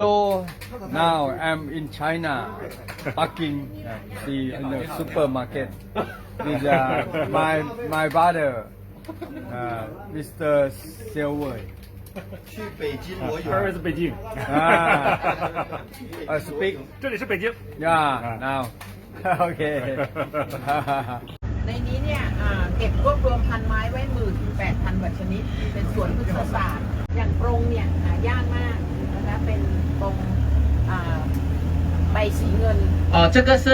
So now I'm in China, Peking, uh, see in the supermarket. With uh, my my brother, uh, Mr. Silver. 去北京我有 Where is Beijing？ Ah, uh, speak, 这里是北京。 yeah, now. okay. ในนี้เนี่ยอ่าเก็บรวบรวมพันไม้ไว้หมื่นถึงแปดพันกว่าชนิด เป็นสวนพฤกษศาสตร์ อย่างปรงเนี่ยหายากมาก นะคะเป็นปรงอ่าใบสีเงิน 哦，这个是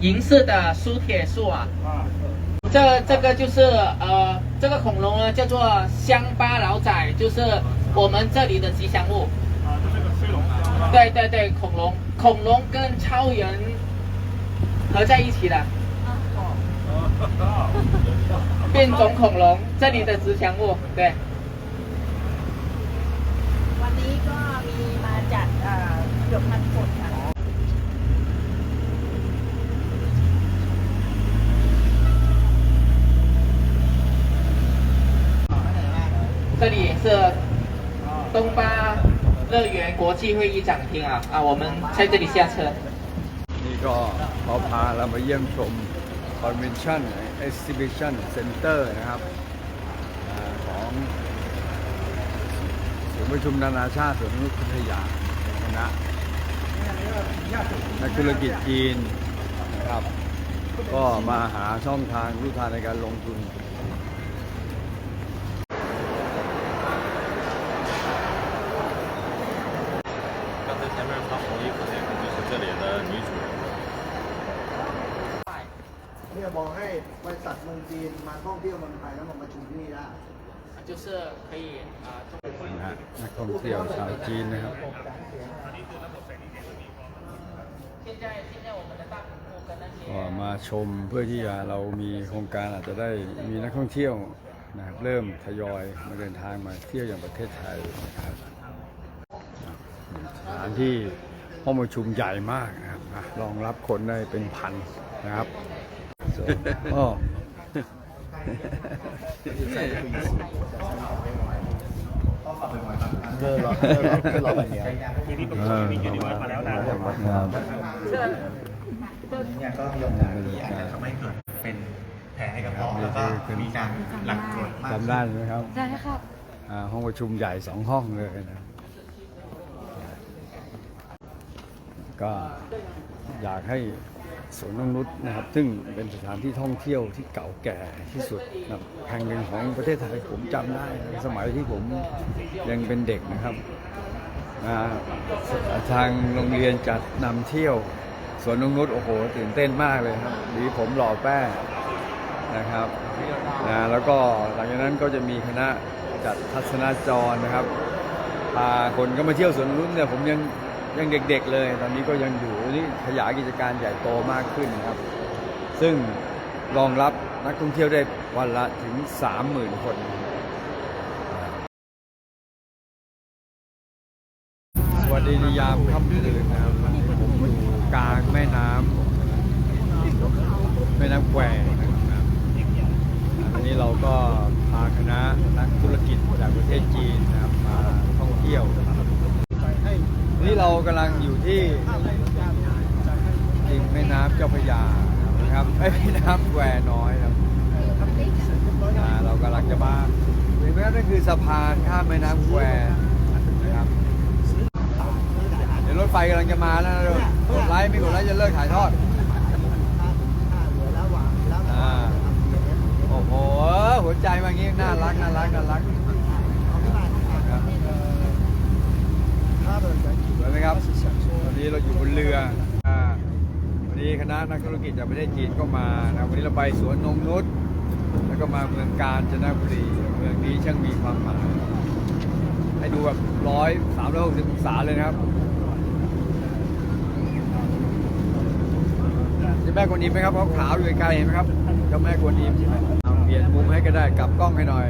银色的苏铁树啊。这这个就是呃，这个恐龙呢叫做乡巴佬仔，就是我们这里的吉祥物。啊，这是个飞龙。对对对，恐龙，恐龙跟超人合在一起的变种恐龙，这里的吉祥物。对， 东巴乐园国际会议展厅啊啊，我们在这里下车。 นี่ก็เขาพาเรามาเยี่ยมชม Convention Exhibition Center นะครับอาของศูนย์ประชุมนานาชาติสวนนกนุษย์พัทยาคณะนักธุรกิจจีนนะครับ ก็มาหาช่องทางรูทางในการลงทุน เนี่ยบอกให้บริษัทเมืองจีนมาท่องเที่ยวเมืองไทยแล้วมาประชุมที่นี่ได้ 就是可以啊。中 นะฮะนักท่องเที่ยวชาวจีนนะครับ 现在现在我们的大屏幕跟那些 ก็มาชมเพื่อที่จะเรามีโครงการอาจจะได้มีนักท่องเที่ยวนะครับเริ่มทยอยมาเดินทางมาเที่ยวอย่างประเทศไทยนะครับสถานที่ห้องประชุมใหญ่มากนะครับอ่ะรองรับคนได้เป็นพันนะครับ so, อ๋อเลิกเราเลิกเราเลิกเราแบบนี้ทีนี้ผมมียูนิเวิร์สมาแล้วนานครับเนี่ยก็ลงงานนี้อาจจะทำให้เกิดเป็นแผลในกระเพาะแล้วก็มีการหลั่งกรดมากจำได้ไหมครับได้ครับอ่าห้องประชุมใหญ่สองห้องเลยนะก็อยากให้ สวนนงนุษย์นะครับ ซึ่งเป็นสถานที่ท่องเที่ยวที่เก่าแก่ที่สุดนะครับแห่งหนึ่งของประเทศไทยผมจำได้ สมัยที่ผมยังเป็นเด็กนะครับทางโรงเรียนจัดนำเที่ยวสวนนงนุษย์โอ้โหตื่นเต้นมากเลยครับหรือผมหล่อแป้นะครับนะแล้วก็หลังจากนั้นก็จะมีคณะจัดทัศนจรนะครับพาคนก็มาเที่ยวสวนนงนุษย์เนี่ยผมยัง ยังเด็กๆเลย ตอนนี้ก็ยังอยู่นี่ขยายกิจการใหญ่โตมากขึ้นครับ ซึ่งรองรับนักท่องเที่ยวได้วันละถึง 30,000 คนวัสดีในยามค่ำคืนนะครับผมอยู่กลางแม่น้ำแม่น้ำแควนะครับอันนี้เราก็พาคณะนักธุรกิจจากประเทศจีนนะครับมาท่องเที่ยวนี่เรา กำลังอยู่ที่ริมแม่น้ำเจ้าพระยานะครับเอ้แม่น้ำแควน้อยครับอ่าเรากำลังจะมาเห็นไหมนั่นคือสะพานข้ามแม่น้ำแควนะครับเดี๋ยวรถไฟกำลังจะมาแล้วนะทุกคนกดไลค์ไม่กดไลค์จะเลิกถ่ายทอดโอ้โหหัวใจมาอย่างงี้น่ารักน่ารักน่ารักครับเห็ นไหมครับวันนี้เราอยู่บนเรืออ่าวันนี้คณะนักธุรกิจจากประเทศจีนก็มานะวันนี้เราไปสวนนงนุษแล้วก็มาเมืองกาญจนบุรีเมืองนี้ช่างมีความหมายให้ดูแบบร้อยสามร้อยหกสิบองศาเลยนะครับเจ้าแม่กวนอิมไหมครับเขาขาวอยู่ไกลเห็นไหมครับเจ้าแม่กวนอิมใช่ไหมเปลี่ยนมุมให้ก็ได้กลับกล้องให้หน่อย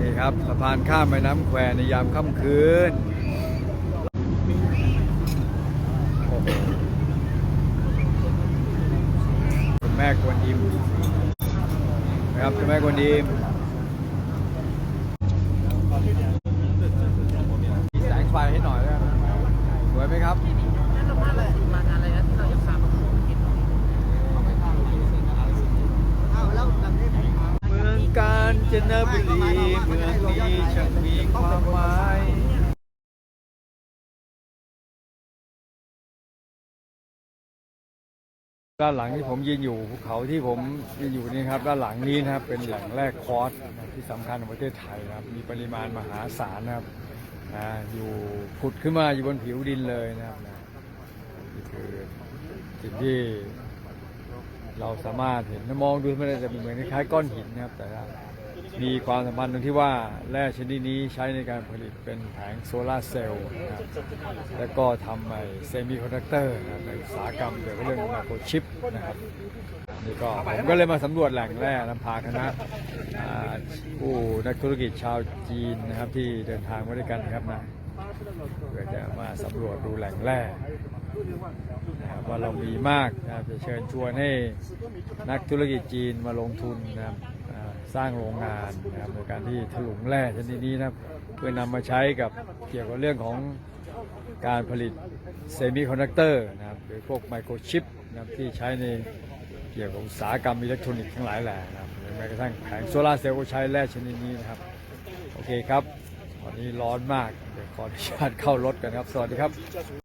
นี่ ครับสะพานข้ามแม่น้ำแควในยามค่ำคืนคุณแม่กวนอิมนะครับใช่ไหมคนดีมมีแสงไฟให้หน่อยแล้วกันสวยไหมครับนั่นเรามาเลยมางานอะไรนะที่เราจะพามากิน เมืองกาญ จนบุรีเมืองนี้ช่างมีความหมายด้านหลังที่ผมยืนอยู่ภูเขาที่ผมยืนอยู่นี่ครับด้านหลังนี้นะครับเป็นแหล่งแรกคอร์สที่สำคัญของประเทศไทยนะครับมีปริมาณมหาศาลนะครับอ่าอยู่ผุดขึ้นมาอยู่บนผิวดินเลยนะครับนะนี่คือสิ่งที่เราสามารถเห็นมองดูไม่ได้จะเป็นเหมือนคล้ายก้อนหินนะครับแต่ มีความสำคัญตรงที่ว่าแร่ชนิดนี้ใช้ในการผลิตเป็นแผงโซลาร์เซลล์นะครับแล้วก็ทำไอ้เซมิคอนดักเตอร์ในอุตสาหกรรมเกี่ยวกับเรื่องไมโครชิปนะครับนี่ก็ผมก็เลยมาสำรวจแหล่งแร่นำพาคณะผู้นักธุรกิจชาวจีนนะครับที่เดินทางมาด้วยกันนะครับนะเพื่อจะมาสำรวจดูแหล่งแร่นะครับว่าเรามีมากนะครับจะเชิญชวนให้นักธุรกิจจีนมาลงทุนนะครับ สร้างโรงงานนะครับในการที่ถลุงแร่ชนิดนี้นะเพื่อนำมาใช้กับเกี่ยวกับเรื่องของการผลิตเซมิคอนดักเตอร์นะครับหรือพวกไมโครชิปนะครับที่ใช้ในเกี่ยวกับอุตสาหกรรมอิเล็กทรอนิกส์ทั้งหลายแหล่นะครับหรือแม้กระทั่งแผงโซลาเซลล์ก็ใช้แร่ชนิดนี้นะครับโอเคครับตอนนี้ร้อนมากเดี๋ยวขออนุญาตเข้ารถกันครับ สวัสดีครับ